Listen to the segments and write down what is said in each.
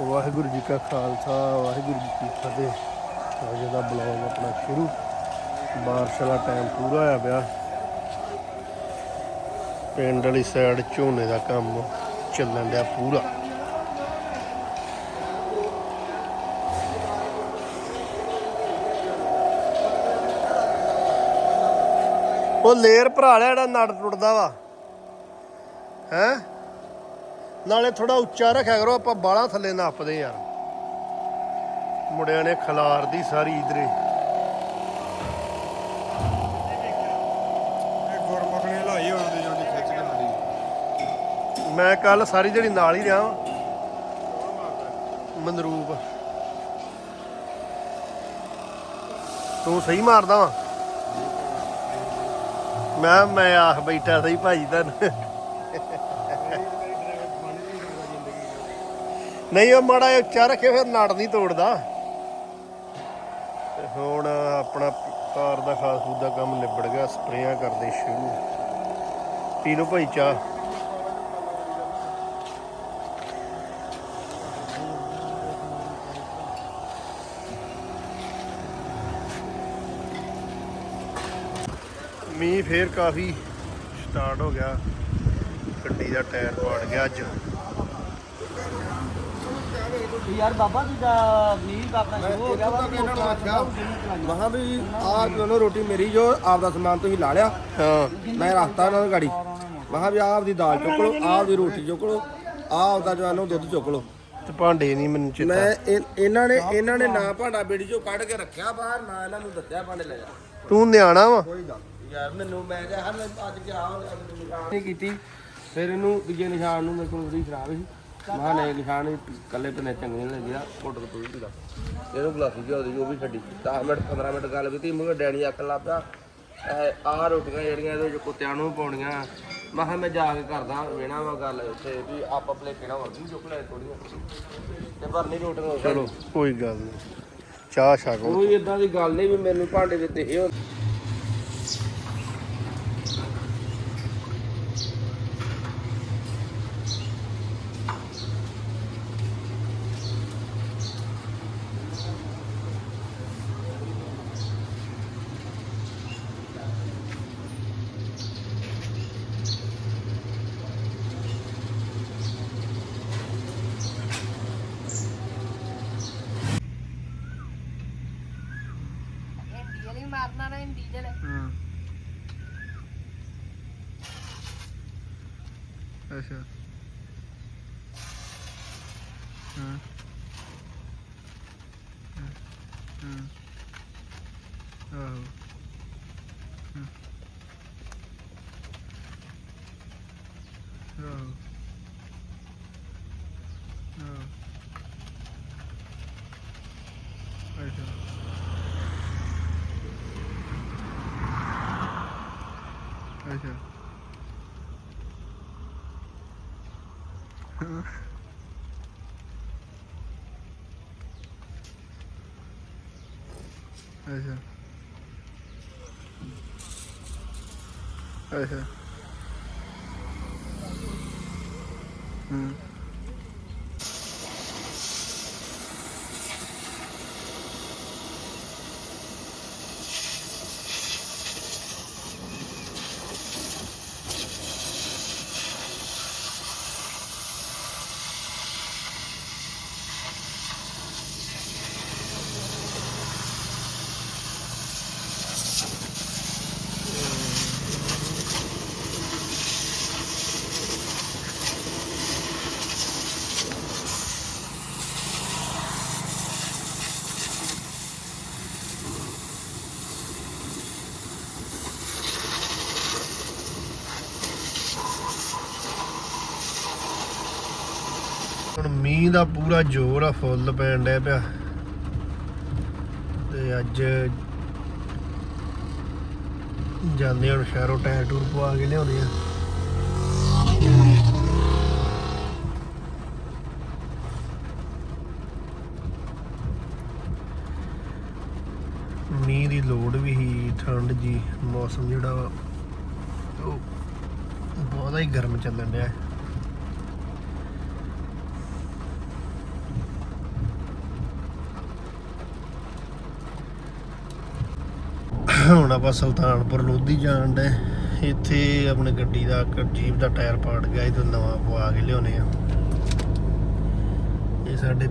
ਵਾਹਿਗੁਰੂ ਜੀ ਕਾ ਖਾਲਸਾ, ਵਾਹਿਗੁਰੂ ਜੀ ਕੀ ਫਤਿਹ। ਅੱਜ ਦਾ ਬਲੌਗ ਆਪਣਾ ਸ਼ੁਰੂ। ਬਾਰਿਸ਼ ਵਾਲਾ ਟਾਈਮ ਪੂਰਾ ਹੋਇਆ ਪਿਆ। ਪਿੰਡ ਵਾਲੀ ਸਾਈਡ ਝੋਨੇ ਦਾ ਕੰਮ ਚੱਲਣ ਡਿਆ ਪੂਰਾ। ਉਹ ਲੇਰ ਭਰਾ ਲਿਆ ਜਿਹੜਾ ਨੜ ਟੁੱਟਦਾ ਵਾ। ਹੈ? ਨਾਲੇ ਥੋੜਾ ਉੱਚਾ ਰੱਖਿਆ ਕਰੋ ਆਪਾਂ ਬਾਲਾ ਥੱਲੇ ਨੱਪਦੇ ਯਾਰ ਮੁੰਡਿਆਂ ਨੇ ਖਲਾਰਦੀ ਸਾਰੀ ਇਧਰੇ। ਮੈਂ ਕੱਲ ਸਾਰੀ ਜਿਹੜੀ ਨਾਲ ਹੀ ਰਿਹਾ। ਮਨਰੂਪ। ਤੂੰ ਸਹੀ ਮਾਰਦਾ ਵਾ। ਮੈਂ ਮੈਂ ਆਖ ਬੈਠਾ ਸਹੀ ਭਾਜੀ ਤੁਹਾਨੂੰ ਨਹੀਂ, ਉਹ ਮਾੜਾ ਜਿਹਾ ਉੱਚਾ ਰੱਖੇ ਫਿਰ ਨੜ ਨਹੀਂ ਤੋੜਦਾ। ਤੇ ਹੁਣ ਆਪਣਾ ਕਾਰ ਦਾ ਖਾਸ ਫੂਡ ਦਾ ਕੰਮ ਨਿਬੜ ਗਿਆ, ਸਪਰੇਆਂ ਕਰਦੇ ਸ਼ੁਰੂ। ਪੀ ਲਓ ਭਾਈ ਚਾਹ। ਮੀਂਹ ਫੇਰ ਕਾਫੀ ਸਟਾਰਟ ਹੋ ਗਿਆ। ਗੱਡੀ ਦਾ ਟਾਇਰ ਪਾੜ ਗਿਆ ਅੱਜ। ਯਾਰ ਬਾਬਾ ਜੀ ਦਾ ਮੀਂਹ ਦਾ ਆਪਣਾ ਸ਼ੁਰੂ ਹੋ ਗਿਆ ਵਾ ਇਹਨਾਂ ਨੂੰ ਆਖਿਆ ਮਹਾ ਵੀ ਆਹ ਦੋਨੋਂ ਰੋਟੀ ਮੇਰੀ ਜੋ ਆਪ ਦਾ ਸਮਾਨ ਤੁਸੀਂ ਲਾ ਲਿਆ। ਹਾਂ। ਮੈਂ ਰੱਖਤਾ ਇਹਨਾਂ ਦੀ ਗਾੜੀ। ਮਹਾ ਵੀ ਆਪ ਦੀ ਦਾਲ ਚੁੱਕ ਲਓ ਆਪ ਦੀ ਰੋਟੀ ਚੁੱਕ ਲਓ ਆਪ ਦਾ ਜਵਾਨੋ ਦੁੱਧ ਚੁੱਕ ਲਓ। ਤੇ ਭਾਂਡੇ ਨਹੀਂ ਮੈਨੂੰ ਚੇਤਾ। ਮੈਂ ਇਹ- ਇਹਨਾਂ ਨੇ ਇਹਨਾਂ ਨੇ ਨਾ ਭਾਂਡਾ ਬੇੜੀ ਚੋਂ ਕੱਢ ਕੇ ਰੱਖਿਆ ਬਾਹਰ ਨਾ ਇਹਨਾਂ ਨੂੰ ਦੱਸਿਆ ਭਾਂਡੇ ਲੈ ਜਾ। ਤੂੰ ਨਿਆਣਾ ਵਾ? ਕੋਈ ਗੱਲ ਨੀ ਯਾਰ ਮੈਨੂੰ ਮੈਂ ਕਿਹਾ ਹਰ ਅੱਜ ਗਿਆ ਨਹੀਂ ਕੀਤੀ। ਫਿਰ ਇਹਨੂੰ ਦੂਜੇ ਨਿਸ਼ਾਨ ਨੂੰ ਮੇਰੇ ਕੋਲ ਉਹਦੀ ਖਰਾਬ ਸੀ। ਮਹਾ ਨਹੀਂ ਨਿਸ਼ਾਨ ਕੱਲੇ ਤੇ ਚੰਗੇ ਨਹੀਂ ਲੱਗਿਆ ਫੋਟੋ ਤੋਂ ਪੂਰੀ ਦਾ ਇਹਨੂੰ ਗਲਾਸੀ ਜਿਹਾ ਉਹਦੀ ਉਹ ਵੀ ਛੱਡੀ। 10 ਮਿੰਟ 15 ਮਿੰਟ ਗੱਲ ਕੀਤੀ ਮੈਂ ਕਿਹਾ ਡੈਡੀ ਆਖਣ ਲੱਗ ਪਿਆ ਆਹ ਰੋਟੀਆਂ ਜਿਹੜੀਆਂ ਇਹਦੇ ਵਿੱਚ ਕੁੱਤਿਆਂ ਨੂੰ ਪਾਉਣੀਆਂ। ਮੈਂ ਕਿਹਾ ਮੈਂ ਜਾ ਕੇ ਕਰਦਾ ਵੇਣਾ ਵਾ ਗੱਲ ਉੱਥੇ ਵੀ ਆਪ ਆਪਣੇ ਕਿਹੜਾ ਵਰਦੀ ਚੁੱਕ ਲੈ ਥੋੜੀਆਂ ਤੇ ਭਰਨੀ ਰੋਟੀਆਂ। ਚਲੋ ਕੋਈ ਗੱਲ ਨਹੀਂ ਚਾਹ ਛਕੋ ਕੋਈ ਇਦਾਂ ਦੀ ਗੱਲ ਨਹੀਂ ਵੀ ਮੈਨੂੰ ਭਾਂਡੇ ਦਿੱਤੇ ਇਹ ਡੀਜ਼ਲ ਹੀ ਮਾਰਨਾ ਨਾ ਡੀਜ਼ਲ ਅੱਛਾ ਹਾਂ ਹਾਂ ਆਹੋ ਆਹੋ ਆਹੋ ਅੱਛਾ ਅੱਛਾ ਅੱਛਾ ਅੱਛਾ ਹੂੰ ਹੁਣ ਮੀਂਹ ਦਾ ਪੂਰਾ ਜ਼ੋਰ ਆ ਫੁੱਲ ਪੈਣ ਡਿਆ ਪਿਆ। ਤੇ ਅੱਜ ਜਾਂਦੇ ਹੁਣ ਸ਼ਹਿਰੋਂ ਟਾਇਰ ਟੂਰ ਪਵਾ ਕੇ ਲਿਆਉਂਦੇ ਆ। ਮੀਂਹ ਦੀ ਲੋੜ ਵੀ ਹੀ ਠੰਡ ਜੀ ਮੌਸਮ ਜਿਹੜਾ ਵਾ, ਉਹ ਬਹੁਤਾ ਹੀ ਗਰਮ ਚੱਲਣ ਡਿਆ। ਹੁਣ ਆਪਾਂ ਸੁਲਤਾਨਪੁਰ ਲੋਧੀ ਜਾਣ ਦੇ ਇੱਥੇ ਆਪਣੇ ਗੱਡੀ ਦਾ ਜੀਪ ਦਾ ਟਾਇਰ ਪਾੜ ਗਿਆ ਇਹ ਤੋਂ ਨਵਾਂ ਪਵਾ ਕੇ ਲਿਆਉਣੇ ਆ। ਇਹ ਸਾਡੇ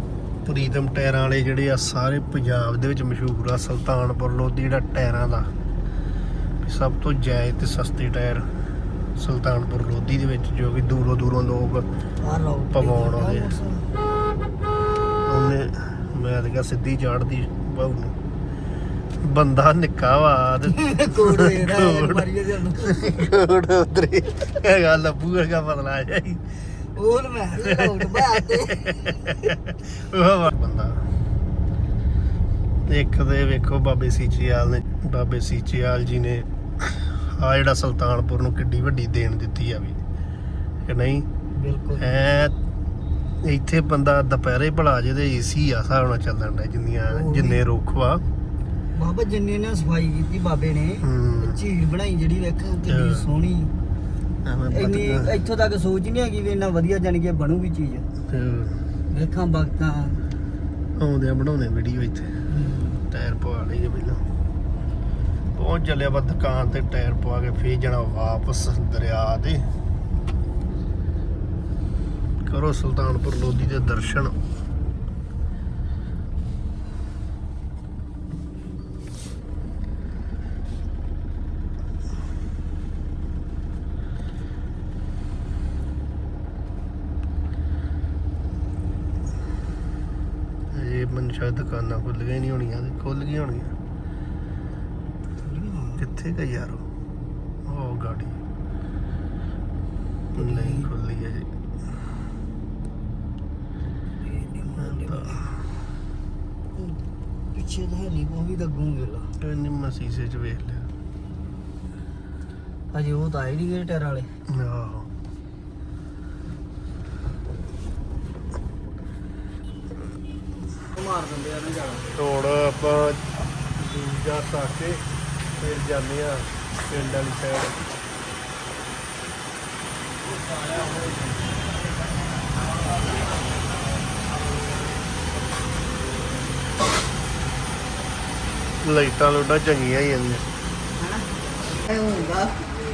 ਪ੍ਰੀਤਮ ਟਾਇਰਾਂ ਵਾਲੇ ਜਿਹੜੇ ਆ ਸਾਰੇ ਪੰਜਾਬ ਦੇ ਵਿੱਚ ਮਸ਼ਹੂਰ ਆ ਸੁਲਤਾਨਪੁਰ ਲੋਧੀ ਜਿਹੜਾ ਟਾਇਰਾਂ ਦਾ। ਸਭ ਤੋਂ ਜਾਇਜ਼ ਤੇ ਸਸਤੇ ਟਾਇਰ ਸੁਲਤਾਨਪੁਰ ਲੋਧੀ ਦੇ ਵਿੱਚ ਜੋ ਕਿ ਦੂਰੋਂ ਦੂਰੋਂ ਲੋਕ ਪਵਾਉਣ ਆਉਂਦੇ ਆ। ਉਹਨੇ ਮੈਂ ਤਾਂ ਸਿੱਧੀ ਚਾੜਦੀ ਬਾਹੂ ਨੂੰ। ਬੰਦਾ ਨਿੱਕਾ ਵਾ ਕੋੜ ਕੋੜ। ਮਾਰੀਏ ਜਾਨੂੰ ਕੋੜ ਉਤਰੇ ਹੈਗਾ ਲੱਭੂ ਵਰਗਾ ਪਤਲਾ ਜਾਈ ਉਹ ਮੈਂ ਲੋਟ ਬਾਤੇ ਉਹ ਵਾ ਬੰਦਾ। ਇੱਕ ਦੇ ਵੇਖੋ ਬਾਬੇ ਸੀਚੇਵਾਲ ਨੇ। ਬਾਬੇ ਸੀਚੇਵਾਲ ਜੀ ਨੇ ਆ ਜਿਹੜਾ ਸੁਲਤਾਨਪੁਰ ਨੂੰ ਕਿੱਡੀ ਵੱਡੀ ਦੇਣ ਦਿੱਤੀ ਆ ਵੀ। ਕਿ ਨਹੀਂ? ਬਿਲਕੁਲ। ਐ ਇੱਥੇ ਬੰਦਾ ਦੁਪਹਿਰੇ ਭਲਾ ਜੇ ਤੇ ਏਸੀ ਆ ਨਾਲ ਚੱਲਣ ਦਾ ਜਿੰਨੀਆਂ। ਜਿੰਨੇ ਰੁੱਖ ਵਾ। ਬਾਬਾ ਜਿੰਨੇ ਨੇ ਸਫ਼ਾਈ ਕੀਤੀ ਬਾਬੇ ਨੇ ਹੂੰ। ਝੀਲ ਬਣਾਈ ਜਿਹੜੀ ਵੇਖ ਕਿੰਨੀ ਹਾਂ। ਸੋਹਣੀ। ਐਵੇਂ ਇੰਨੀ ਇੱਥੋਂ ਤੱਕ ਸੋਚ ਨਹੀਂ ਹੈਗੀ ਵੀ ਇੰਨਾ ਵਧੀਆ ਜਾਣੀ ਕਿ ਬਣੂਗੀ ਚੀਜ਼। ਵੇਖਾਂ ਬਗਤਾਂ ਆਉਂਦੇ ਆ ਬਣਾਉਣੇ ਵੀਡੀਓ ਇੱਥੇ ਟਾਇਰ ਪਵਾ ਲਈਏ ਪਹਿਲਾਂ। ਪਹੁੰਚ ਚੱਲਿਆ ਬਾ ਦੁਕਾਨ ਤੇ ਟਾਇਰ ਪਵਾ ਕੇ ਫੇਰ ਜਾਣਾ ਵਾਪਸ ਦਰਿਆ ਤੇ। ਕਰੋ ਸੁਲਤਾਨਪੁਰ ਲੋਧੀ ਦੇ ਦਰਸ਼ਨ ਇਹ ਮਨ ਸ਼ਾਇਦ ਦੁਕਾਨਾਂ ਖੁੱਲ ਗਈਆਂ ਨਹੀਂ ਹੋਣੀਆਂ ਖੁੱਲ ਗਈਆਂ ਹੋਣੀਆਂ ਕਿੱਥੇ ਗਈ ਯਾਰ ਉਹ? ਗਾੜੀ। ਨਹੀਂ ਖੁੱਲੀ ਹੈ ਜੀ ਪਿੱਛੇ ਹੈ ਨਹੀਂ ਉਹ ਵੀ ਲੱਗੂਗੇ ਲਾ। ਇਹਨੇ ਮੈਂ ਸ਼ੀਸ਼ੇ 'ਚ ਵੇਖ ਲਿਆ। ਅਜੇ ਉਹ ਤਾਂ ਆਈ ਨਹੀਂ ਗਏ ਟਾਇਰ ਵਾਲੇ। ਆਹੋ ਮਾਰ ਦਿੰਦੇ ਆ ਨਾ ਜਾਣਾ ਹੁਣ ਆਪਾਂ ਦੂਜਾ ਸਾਕੇ ਫਿਰ ਜਾਂਦੇ ਆ ਪਿੰਡ ਵਾਲੀ ਸਾਈਡ ਲਾਈਟਾਂ ਲੋਟਾਂ ਚੰਗੀਆਂ ਹੀ ਆਂਦੀਆਂ ਐ ਹੁੰਦਾ।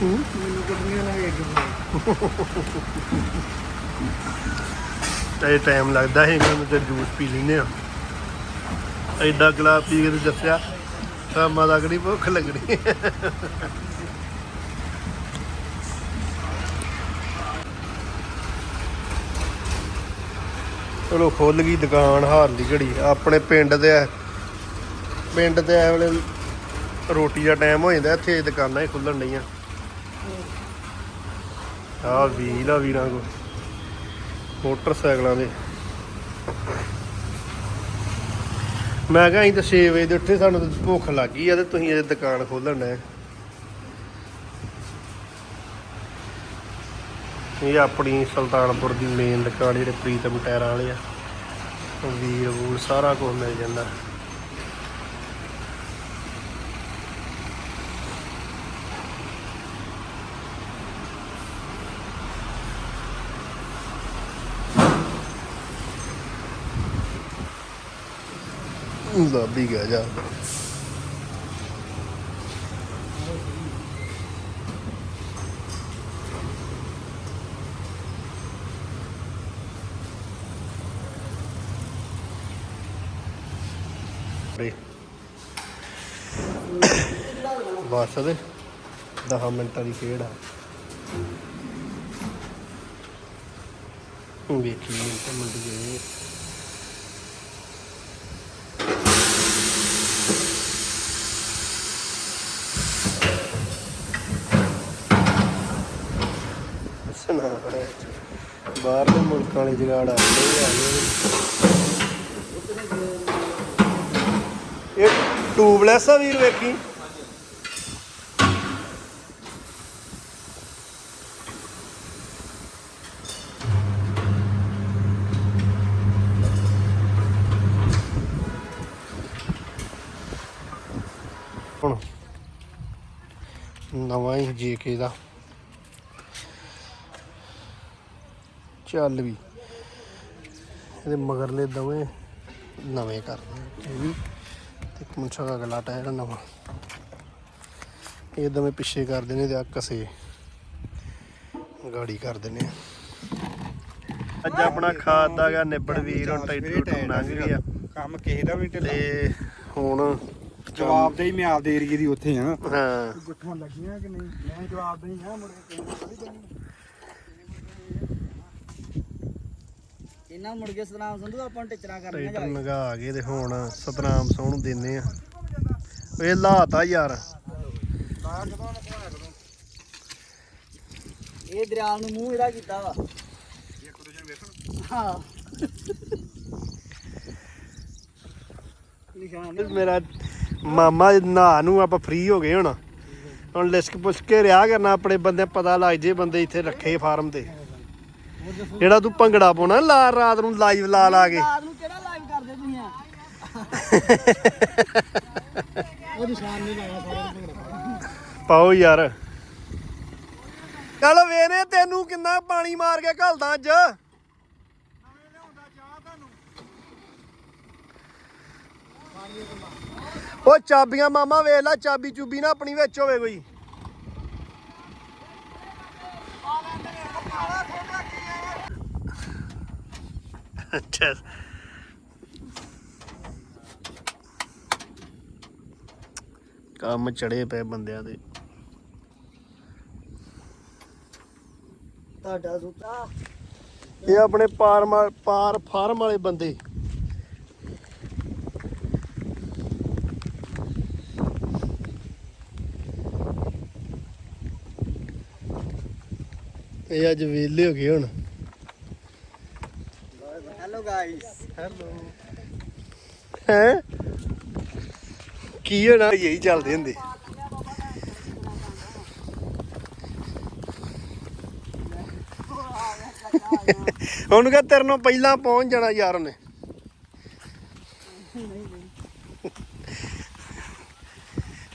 ਮੈਨੂੰ ਗੱਡੀਆਂ ਨਾਲ ਵੇਖ ਇਹ ਟਾਈਮ ਲੱਗਦਾ ਹੈ ਇਹਨਾਂ ਨੂੰ ਤੇ ਜੂਸ ਪੀ ਲੈਨੇ ਆ ਐਡਾ ਗਲਾਸ ਪੀ ਕੇ ਤੇ ਦੱਸਿਆ ਸ਼ਾਮਾਂ ਤੱਕ ਭੁੱਖ ਲੱਗਣੀ। ਚਲੋ ਖੁੱਲ ਗਈ ਦੁਕਾਨ, ਹਾਰ ਦੀ ਘੜੀ। ਆਪਣੇ ਪਿੰਡ ਦੇ ਪਿੰਡ ਤੇ ਐ ਵੇਲੇ ਰੋਟੀ ਦਾ ਟਾਈਮ ਹੋ ਜਾਂਦਾ, ਇੱਥੇ ਦੁਕਾਨਾਂ ਹੀ ਖੁੱਲਣ ਡਈਆਂ। ਆ ਵੀਲ ਵੀਰਾਂ ਕੋ ਮੋਟਰਸਾਈਕਲਾਂ ਦੇ। ਮੈਂ ਕਿਹਾ ਅਸੀਂ ਤਾਂ 6 ਵਜੇ ਦੇ ਉੱਠੇ, ਸਾਨੂੰ ਤਾਂ ਭੁੱਖ ਲੱਗ ਗਈ ਆ ਤੇ ਤੁਸੀਂ ਅਜੇ ਦੁਕਾਨ ਖੋਲਣ ਨੇ ਇਹ ਆਪਣੀ ਸੁਲਤਾਨਪੁਰ ਦੀ ਮੇਨ ਦੁਕਾਨ, ਜਿਹੜੇ ਪ੍ਰੀਤਮ ਟਾਇਰਾਂ ਵਾਲੇ ਆ। ਵੀਰ ਵੀਲ ਸਾਰਾ ਕੁਝ ਮਿਲ ਜਾਂਦਾ। ਲੱਭ ਹੀ ਗਿਆ, ਜਾ। ਬਸ ਦੇ 10 ਮਿੰਟਾਂ ਦੀ ਖੇਡ ਆ। ਵੇਖੀ, ਮਿੰਟ ਮਿੰਟ ਗਏ ਬਾਹਰ ਦੇ ਮੁਲਕਾਂ ਵਾਲੇ ਜਗਾੜ ਆਉਂਦੇ ਆ ਇਹ ਟੂਬਲੈਸ ਆ ਵੀਰ ਵੇਖੀ। ਹੁਣ ਨਵਾਂ ਹੀ ਜੇਕੇ ਦਾ। ਚੱਲ ਵੀ। ਇਹਦੇ ਮਗਰਲੇ ਦਵੇਂ ਨਵੇਂ ਕਰਦੇ ਆ ਇਹ ਵੀ। ਤੇ ਮੁੰਛਾ ਦਾ ਅਗਲਾ ਟਾਇਰ ਨਵਾਂ। ਇਹ ਦਵੇਂ ਪਿੱਛੇ ਕਰ ਦਿੰਦੇ ਤੇ ਆ ਕਸੇ ਗਾੜੀ ਕਰ ਦਿੰਦੇ ਆ। ਅੱਜ ਆਪਣਾ ਖਾਦ ਦਾ ਗਿਆ ਨਿਬੜ ਵੀਰ ਹੁਣ ਟਰੈਕਟਰ ਟਰੂਕਟਰ ਲੰਘ ਗਿਆ ਕੰਮ ਕਿਸੇ ਦਾ ਵੀ ਢਿੱਲਾ। ਤੇ ਹੁਣ ਜਵਾਬ ਦੇ ਹੀ ਮੈਂ ਆਪਦੇ ਏਰੀਏ ਦੀ ਉੱਥੇ ਆ। ਹਾਂ। ਗੁੱਠਾਂ ਲੱਗੀਆਂ ਕਿ ਨਹੀਂ? ਮੈਂ ਜਵਾਬ ਨਹੀਂ ਆ ਮੁੜ ਕੇ ਕਿਸੇ ਨੂੰ ਥੋੜ੍ਹੀ ਦੇਣੀ ਇਹਨਾਂ ਮੁੜ ਕੇ ਸਤਨਾਮ ਸੰਧੂ ਆਪਾਂ ਨੂੰ ਟਿਚਰਾਂ ਕਰਨੀਆਂ ਟਰੈਕਟਰ ਜਾ ਕੇ। ਨਗਾ ਆ ਗਏ ਤੇ ਹੁਣ ਸਤਨਾਮ ਸੋਹ ਨੂੰ ਦਿੰਨੇ ਆ। ਇਹ ਲਾਤਾ ਯਾਰ। ਇਹ ਦਰਿਆ ਨੂੰ ਮੂੰਹ ਇਹਦਾ ਕੀਤਾ ਵਾ। ਇੱਕ ਦੂਜੇ ਨੂੰ। ਵੇਖਣ ਹਾਂ ਨਿਸ਼ਾਨ ਮੇਰਾ ਮਾਮਾ ਨਾ ਨੂੰ ਆਪਾਂ ਫ੍ਰੀ ਹੋ ਗਏ ਹੁਣ। ਹੁਣ ਲਿਸਕ ਪੁੱਛ ਕੇ ਰਿਆ ਕਰਨਾ ਆਪਣੇ ਬੰਦੇ ਪਤਾ ਲੱਗ ਜੇ ਬੰਦੇ ਇੱਥੇ ਰੱਖੇ ਫਾਰਮ ਤੇ। ਜਿਹੜਾ ਤੂੰ ਭੰਗੜਾ ਪਾਉਣਾ ਲਾ ਰਾਤ ਨੂੰ ਲਾਈਵ ਲਾ ਲਾ ਕੇ। ਰਾਤ ਨੂੰ ਕਿਹੜਾ ਲਾਈਵ ਕਰਦੇ ਤੁਸੀਂ ਆ ਉਹ ਨਿਸ਼ਾਨ ਨਹੀਂ ਲਾਇਆ ਸਾਰਾ ਪਾਓ ਯਾਰ। ਚੱਲ ਵੇਨੇ ਤੈਨੂੰ ਕਿੰਨਾ ਪਾਣੀ ਮਾਰ ਕੇ ਘਲਦਾ ਅੱਜ। ਉਹ ਚਾਬੀਆਂ ਮਾਮਾ ਵੇਖ ਲੈ ਚਾਬੀ ਚੁਬੀ ਨਾ ਆਪਣੀ ਵਿੱਚ ਹੋਵੇ ਕੋਈ। ਅੱਛਾ। ਕੰਮ ਚੜੇ ਪਏ ਬੰਦਿਆਂ ਦੇ। ਤੁਹਾਡਾ ਸੁੱਤਾ। ਇਹ ਆਪਣੇ ਪਾਰ ਪਾਰ ਫਾਰਮ ਵਾਲੇ ਬੰਦੇ। ਇਹ ਅੱਜ ਵਿਹਲੇ ਹੋ ਗਏ ਹੁਣ। ਹੈ? ਕੀ ਹੋਣਾ? ਇਹੀ ਚੱਲਦੇ ਹੁੰਦੇ। ਉਹਨੂੰ ਕਹ ਤੇਰੇ ਨੂੰ ਪਹਿਲਾਂ ਪਹੁੰਚ ਜਾਣਾ ਯਾਰ ਉਹਨੇ।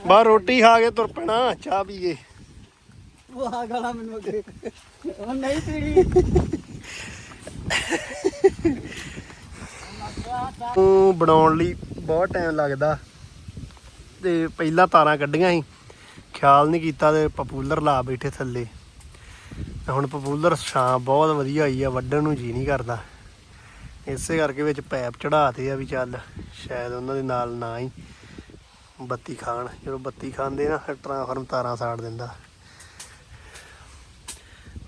ਬਾਹਰ ਰੋਟੀ ਖਾ ਕੇ ਤੁਰ ਪੈਣਾ ਚਾਹ ਪੀ ਕੇ। ਉਹ ਆ ਗਾਲਾਂ ਮੈਨੂੰ ਅੱਗੇ। ਉਹ ਨਹੀਂ ਪੀੜੀ ਨੂੰ ਬਣਾਉਣ ਲਈ ਬਹੁਤ ਟਾਈਮ ਲੱਗਦਾ। ਤੇ ਪਹਿਲਾਂ ਤਾਰਾਂ ਕੱਢੀਆਂ ਸੀ। ਖਿਆਲ ਨਹੀਂ ਕੀਤਾ ਤੇ ਪਪੂਲਰ ਲਾ ਬੈਠੇ ਥੱਲੇ। ਹੁਣ ਪਪੂਲਰ ਛਾਂ ਬਹੁਤ ਵਧੀਆ ਹੋਈ ਆ, ਵੱਢਣ ਨੂੰ ਜੀ ਨਹੀਂ ਕਰਦਾ। ਇਸੇ ਕਰਕੇ ਵਿੱਚ ਪੈਪ ਚੜਾਤੇ ਆ ਵੀ ਚੱਲ ਸ਼ਾਇਦ ਉਹਨਾਂ ਦੇ ਨਾਲ ਨਾ ਹੀ ਬੱਤੀ ਖਾਣ। ਜਦੋਂ ਬੱਤੀ ਖਾਂਦੇ ਨਾ, ਫਿਰ ਟਰਾਂਸਫਾਰਮ ਤਾਰਾਂ ਸਾੜ ਦਿੰਦਾ।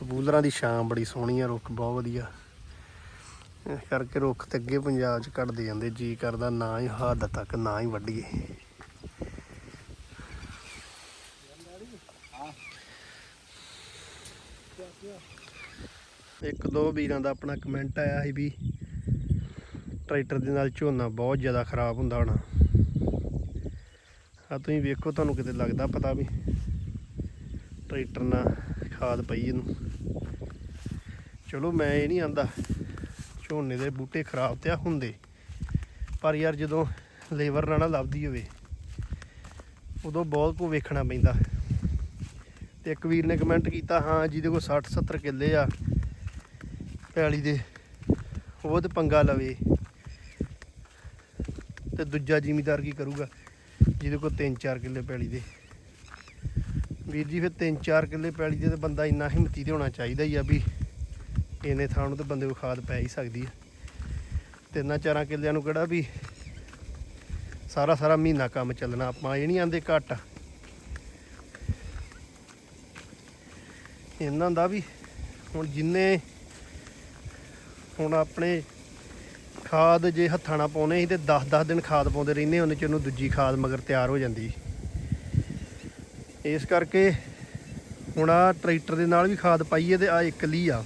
ਪਪੂਲਰਾਂ ਦੀ ਛਾਂ ਬੜੀ ਸੋਹਣੀ ਆ, ਰੁੱਖ ਬਹੁਤ ਵਧੀਆ। ਇਸ ਕਰਕੇ ਰੁੱਖ ਤੇ ਅੱਗੇ ਪੰਜਾਬ 'ਚ ਘਟਦੇ ਜਾਂਦੇ, ਜੀ ਕਰਦਾ ਨਾ ਹੀ ਹੱਦ ਤੱਕ, ਨਾ ਹੀ ਵੱਢੀਏ। ਇੱਕ ਦੋ ਵੀਰਾਂ ਦਾ ਆਪਣਾ ਕਮੈਂਟ ਆਇਆ ਸੀ ਵੀ ਟਰੈਕਟਰ ਦੇ ਨਾਲ ਝੋਨਾ ਬਹੁਤ ਜ਼ਿਆਦਾ ਖਰਾਬ ਹੁੰਦਾ ਹੋਣਾ। ਆ ਤੁਸੀਂ ਵੇਖੋ ਤੁਹਾਨੂੰ ਕਿਤੇ ਲੱਗਦਾ ਪਤਾ ਵੀ ਟਰੈਕਟਰ ਨਾਲ ਖਾਦ ਪਈ ਇਹਨੂੰ। ਚਲੋ ਮੈਂ ਇਹ ਨਹੀਂ ਆਂਦਾ। ਝੋਨੇ ਦੇ ਬੂਟੇ ਖਰਾਬ ਤੇ ਆ ਹੁੰਦੇ। ਪਰ ਯਾਰ ਜਦੋਂ ਲੇਬਰ ਨਾ ਨਾ ਲੱਭਦੀ ਹੋਵੇ, ਉਦੋਂ ਬਹੁਤ ਕੁ ਵੇਖਣਾ ਪੈਂਦਾ। ਤੇ ਇੱਕ ਵੀਰ ਨੇ ਕਮੈਂਟ ਕੀਤਾ, ਹਾਂ ਜਿਹਦੇ ਕੋਲ 60 70 ਕਿੱਲੇ ਆ, ਪੈਲੀ ਦੇ, ਉਹ ਤੇ ਪੰਗਾ ਲਵੇ। ਤੇ ਦੂਜਾ ਜ਼ਿਮੀਦਾਰ ਕੀ ਕਰੂਗਾ? ਜਿਹਦੇ ਕੋਲ 3-4 ਕਿੱਲੇ ਪੈਲੀ ਦੇ। ਵੀਰ ਜੀ, ਫਿਰ 3-4 ਕਿੱਲੇ ਪੈਲੀ ਦੇ ਤੇ ਬੰਦਾ ਇੰਨਾ ਹਿੰਮਤੀ ਤੇ ਹੋਣਾ ਚਾਹੀਦਾ ਹੀ ਆ ਵੀ ਇੰਨੇ ਥਾਂ ਨੂੰ ਤਾਂ ਬੰਦੇ ਨੂੰ ਖਾਦ ਪੈ ਹੀ ਸਕਦੀ ਹੈ। ਤਿੰਨਾਂ ਚਾਰਾਂ ਕਿੱਲਿਆਂ ਨੂੰ ਕਿਹੜਾ ਵੀ ਸਾਰਾ ਸਾਰਾ ਮਹੀਨਾ ਕੰਮ ਚੱਲਣਾ, ਆਪਾਂ ਇਹ ਨਹੀਂ ਆਂਦੇ ਘੱਟ। ਇਹਨਾਂ ਦਾ ਵੀ ਹੁਣ ਜਿੰਨੇ ਹੁਣ ਆਪਣੇ ਖਾਦ ਜੇ ਹੱਥਾਂ ਨਾਲ ਪਾਉਨੇ ਸੀ ਤੇ 10-10 ਦਿਨ ਖਾਦ ਪਾਉਂਦੇ ਰਹਿੰਦੇ ਉਹਨੇ ਚ ਉਹਨੂੰ ਦੂਜੀ ਖਾਦ ਮਗਰ ਤਿਆਰ ਹੋ ਜਾਂਦੀ ਇਸ ਕਰਕੇ ਹੁਣ ਆ ਟਰੈਕਟਰ ਦੇ ਨਾਲ ਵੀ ਖਾਦ ਪਾਈਏ ਤੇ ਆ ਇਕੱਲੀ ਆ।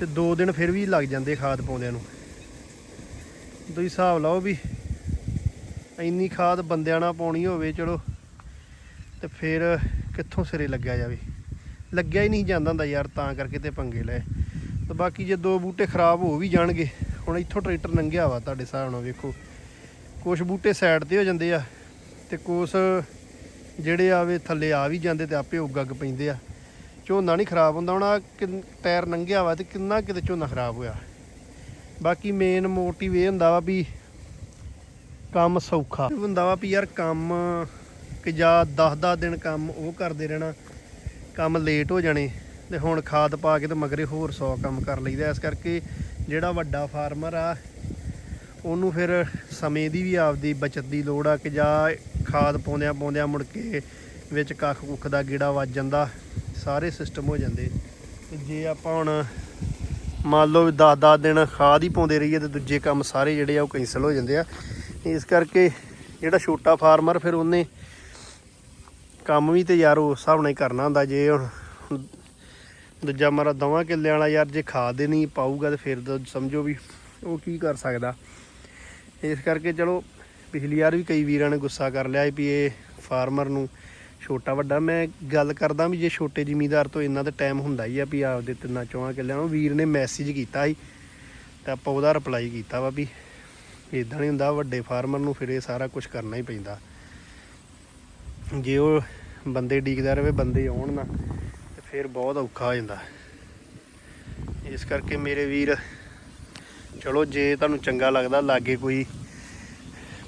ਤੇ 2 ਦਿਨ ਫਿਰ ਵੀ ਲੱਗ ਜਾਂਦੇ ਖਾਦ ਪਾਉਂਦਿਆਂ ਨੂੰ। ਤੁਸੀਂ ਹਿਸਾਬ ਲਾਓ ਵੀ ਇੰਨੀ ਖਾਦ ਬੰਦਿਆਂ ਨਾਲ ਪਾਉਣੀ ਹੋਵੇ, ਚਲੋ, ਤੇ ਫਿਰ ਕਿੱਥੋਂ ਸਿਰੇ ਲੱਗਿਆ ਜਾਵੇ? ਲੱਗਿਆ ਹੀ ਨਹੀਂ ਜਾਂਦਾ ਹੁੰਦਾ ਯਾਰ, ਤਾਂ ਕਰਕੇ ਤੇ ਪੰਗੇ ਲੈ ਤੇ ਬਾਕੀ ਜੇ ਦੋ ਬੂਟੇ ਖਰਾਬ ਹੋ ਵੀ ਜਾਣਗੇ, ਹੁਣ ਇੱਥੋਂ ਟਰੈਕਟਰ ਲੰਘਿਆ ਵਾ ਤੁਹਾਡੇ ਹਿਸਾਬ ਨਾਲ ਵੇਖੋ। ਕੁਝ ਬੂਟੇ ਸਾਈਡ ਤੇ ਹੋ ਜਾਂਦੇ ਆ, ਤੇ ਕੁਝ ਜਿਹੜੇ ਆਵੇ ਥੱਲੇ ਆ ਵੀ ਜਾਂਦੇ ਤੇ ਆਪੇ ਉੱਗ ਅੱਗ ਪੈਂਦੇ ਆ। ਝੋਨਾ ਨਹੀਂ ਖਰਾਬ ਹੁੰਦਾ, ਹੁਣ ਆਹ ਟਾਇਰ ਲੰਘਿਆ ਵਾ ਤੇ ਕਿੰਨਾ ਕਿਤੇ ਝੋਨਾ ਖਰਾਬ ਹੋਇਆ। ਬਾਕੀ ਮੇਨ ਮੋਟਿਵ ਇਹ ਹੁੰਦਾ ਵਾ ਵੀ ਕੰਮ ਸੌਖਾ। ਹੁੰਦਾ ਵਾ ਵੀ ਯਾਰ ਕੰਮ ਕਿ ਜਾਂ 10-10 ਦਿਨ ਕੰਮ ਉਹ ਕਰਦੇ ਰਹਿਣਾ, ਕੰਮ ਲੇਟ ਹੋ ਜਾਣੇ, ਤੇ ਹੁਣ ਖਾਦ ਪਾ ਕੇ ਤੇ ਮਗਰੇ ਹੋਰ 100 ਕੰਮ ਕਰ ਲਈਦਾ। ਇਸ ਕਰਕੇ ਜਿਹੜਾ ਵੱਡਾ ਫਾਰਮਰ ਆ, ਉਹਨੂੰ ਫਿਰ ਸਮੇਂ ਦੀ ਵੀ ਆਪਦੀ ਬਚਤ ਦੀ ਲੋੜ ਆ ਕਿ ਜਾਂ ਖਾਦ ਪਾਉਂਦਿਆਂ ਪਾਉਂਦਿਆਂ ਮੁੜ ਕੇ ਵਿੱਚ ਕੱਖ ਕੁੱਖ ਦਾ ਗੀੜਾ ਵੱਜ ਜਾਂਦਾ। ਸਾਰੇ ਸਿਸਟਮ ਹੋ ਜਾਂਦੇ। ਤੇ ਜੇ ਆਪਾਂ ਹੁਣ ਮੰਨ ਲਓ 10-10 ਦਿਨ ਖਾਦ ਹੀ ਪਾਉਂਦੇ ਰਹੀਏ ਤੇ ਦੂਜੇ ਕੰਮ ਸਾਰੇ ਜਿਹੜੇ ਆ ਉਹ ਕੈਂਸਲ ਹੋ ਜਾਂਦੇ ਆ। ਇਸ ਕਰਕੇ ਜਿਹੜਾ ਛੋਟਾ ਫਾਰਮਰ ਫਿਰ ਉਹਨੇ ਕੰਮ ਵੀ ਤੇ ਯਾਰ ਉਸ ਹਿਸਾਬ ਨਾਲ ਹੀ ਕਰਨਾ ਹੁੰਦਾ। ਜੇ ਹੁਣ ਦੂਜਾ ਮਾਰਾ ਦਵਾਂ ਕਿੱਲਿਆਂ ਵਾਲਾ ਯਾਰ ਜੇ ਖਾਦ ਹੀ ਨਹੀਂ ਪਾਊਗਾ ਤੇ ਫਿਰ ਤਾਂ ਸਮਝੋ ਵੀ ਉਹ ਕੀ ਕਰ ਸਕਦਾ। ਇਸ ਕਰਕੇ ਚਲੋ ਪਿਛਲੀ ਵਾਰ ਵੀ ਕਈ ਵੀਰਾਂ ਨੇ ਗੁੱਸਾ ਕਰ ਲਿਆ ਵੀ ਇਹ ਫਾਰਮਰ ਨੂੰ ਛੋਟਾ ਵੱਡਾ, ਮੈਂ ਗੱਲ ਕਰਦਾ ਵੀ ਜੇ ਛੋਟੇ ਜ਼ਿਮੀਂਦਾਰ ਤੋਂ ਇੰਨਾ ਤਾਂ ਟਾਈਮ ਹੁੰਦਾ ਹੀ ਆ ਵੀ ਆਪਦੇ ਤਿੰਨਾਂ ਚੌਹਾਂ ਕਿੱਲਿਆਂ ਨੂੰ। ਵੀਰ ਨੇ ਮੈਸੇਜ ਕੀਤਾ ਸੀ ਤੇ ਆਪਾਂ ਉਹਦਾ ਰਿਪਲਾਈ ਕੀਤਾ ਵਾ ਵੀ ਇਦਾਂ ਨਹੀਂ ਹੁੰਦਾ, ਵੱਡੇ ਫਾਰਮਰ ਨੂੰ ਫਿਰ ਇਹ ਸਾਰਾ ਕੁਝ ਕਰਨਾ ਹੀ ਪੈਂਦਾ। ਜੇ ਉਹ ਬੰਦੇ ਡੀਕਦਾ ਰਵੇ ਬੰਦੇ ਆਉਣ ਨਾ, ਤੇ ਫਿਰ ਬਹੁਤ ਔਖਾ ਹੋ ਜਾਂਦਾ। ਇਸ ਕਰਕੇ ਮੇਰੇ ਵੀਰ, ਚਲੋ ਜੇ ਤੁਹਾਨੂੰ ਚੰਗਾ ਲੱਗਦਾ, ਲਾਗੇ ਕੋਈ